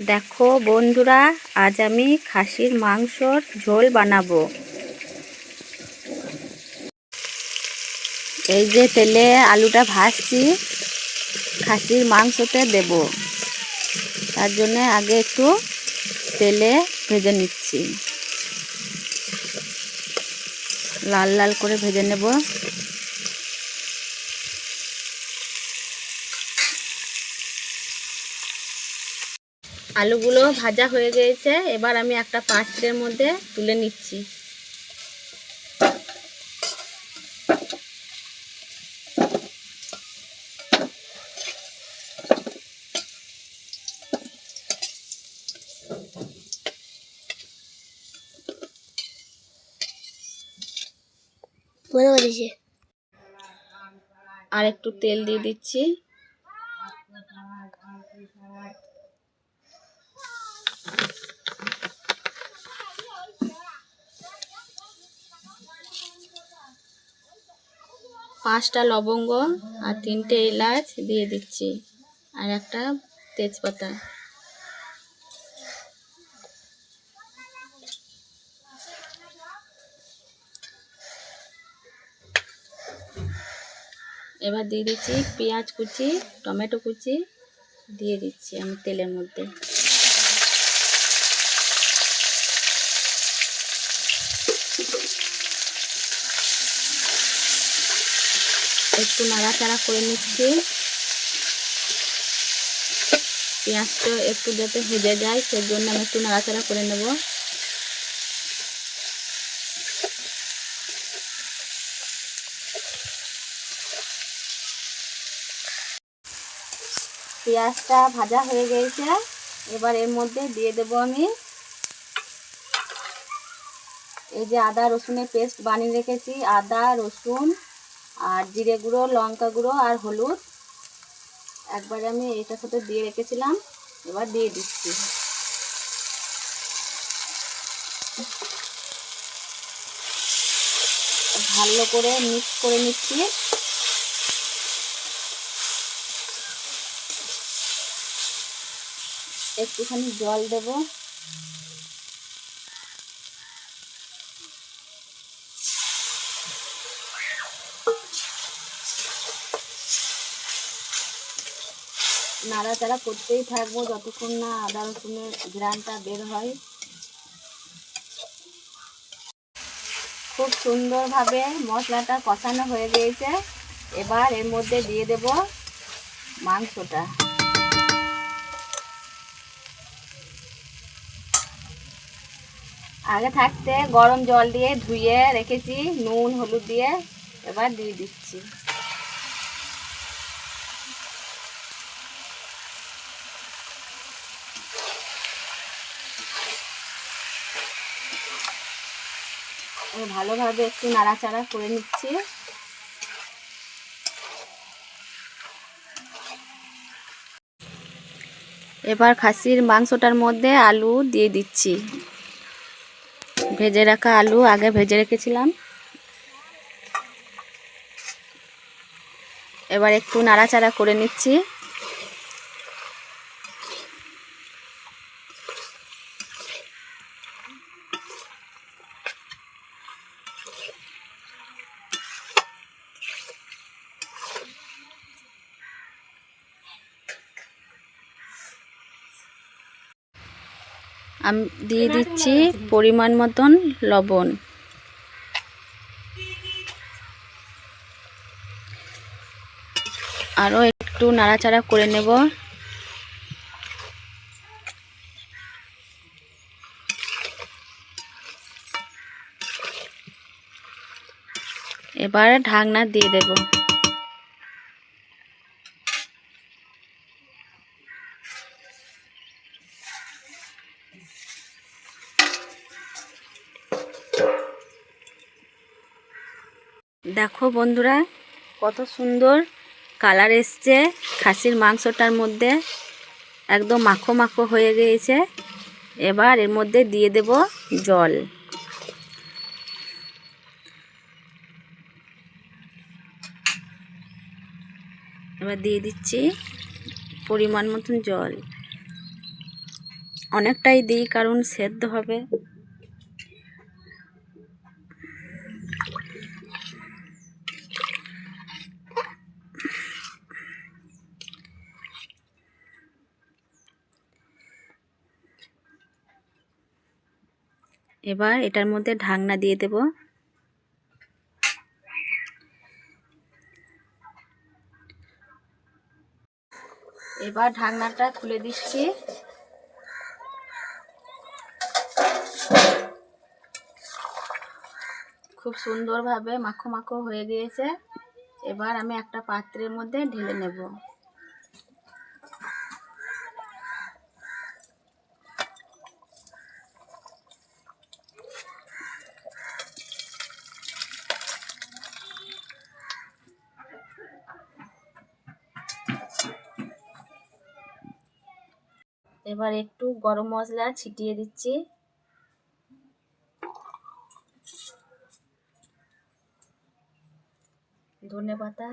দেখো বন্ধুরা, আজ আমি খাসির মাংসর ঝোল বানাবো। এই যে তেলে আলুটা ভাজছি, খাসির মাংসতে দেব। তার জন্য আগে একটু তেলে ভেজে নিচ্ছি। লাল লাল করে ভেজে নেব। আলুগুলো ভাজা হয়ে গিয়েছে এবার আমি একটা পাত্রের মধ্যে তুলে নিচ্ছি। আর একটু তেল দিয়ে দিচ্ছি। পাঁচটা লবঙ্গ আর তিনটে এলাচ দিয়ে দিচ্ছি। আর একটা তেজপাতা। এবার দিয়ে দিচ্ছি পেঁয়াজ কুচি, টমেটো কুচি, দিয়ে দিচ্ছি আমি তেলের মধ্যে। একটু নাড়াচাড়া করে নিচ্ছি। পেঁয়াজটা একটু যাতে ভেজে যায়, সেজন্য আমি একটু নাড়াচাড়া করে নেব। পেঁয়াজটা ভাজা হয়ে গেছে। এবার এর মধ্যে দিয়ে দেব আমি এই যে আদা রসুনের পেস্ট বানিয়ে রেখেছি। আদা, রসুন আর জিরে গুঁড়ো, লঙ্কা গুঁড়ো আর হলুদ। একবারে আমি এটার সাথে দিয়ে রেখেছিলাম, এবার দিয়ে দিচ্ছি। ভালো করে মিক্স করে নিচ্ছি। একটুখানি জল দেব। নাড়াচাড়া করতেই থাকব যতক্ষণ না আদা রসুনের ঘ্রানটা বের হয়। খুব সুন্দরভাবে মশলাটা কষানো হয়ে গিয়েছে। এবার এর মধ্যে দিয়ে দেব মাংসটা। আগে থাকতে গরম জল দিয়ে ধুয়ে রেখেছি, নুন, হলুদ দিয়ে। এবার দিয়ে দিচ্ছি। আমি ভালোভাবে একটু নাড়াচাড়া করে নিচ্ছি। এবার খাসির মাংসটার মধ্যে আলু দিয়ে দিচ্ছি। ভেজে রাখা আলু আগে ভেজে রেখেছিলাম। এবার একটু নাড়াচাড়া করে নিচ্ছি। আমি দিয়ে দিচ্ছি পরিমাণ মতন লবণ। আরও একটু নাড়াচাড়া করে নেব। এবার ঢাকনা দিয়ে দেব। দেখো বন্ধুরা, কত সুন্দর কালার এসছে খাসির মাংসটার মধ্যে। একদম মাখো মাখো হয়ে গিয়েছে। এবার এর মধ্যে দিয়ে দেব জল। এবার দিয়ে দিচ্ছি পরিমাণ মতন জল। অনেকটাই দিই কারণ সেদ্ধ হবে। এবার এটার মধ্যে ঢাকনা দিয়ে দেব। এবার ঢাকনাটা খুলে দিচ্ছি। খুব সুন্দরভাবে মাখো মাখো হয়ে গিয়েছে। এবার আমি একটা পাত্রের মধ্যে ঢেলে নেব। এবার একটু গরম মশলা ছিটিয়ে দিচ্ছি। ধনে পাতা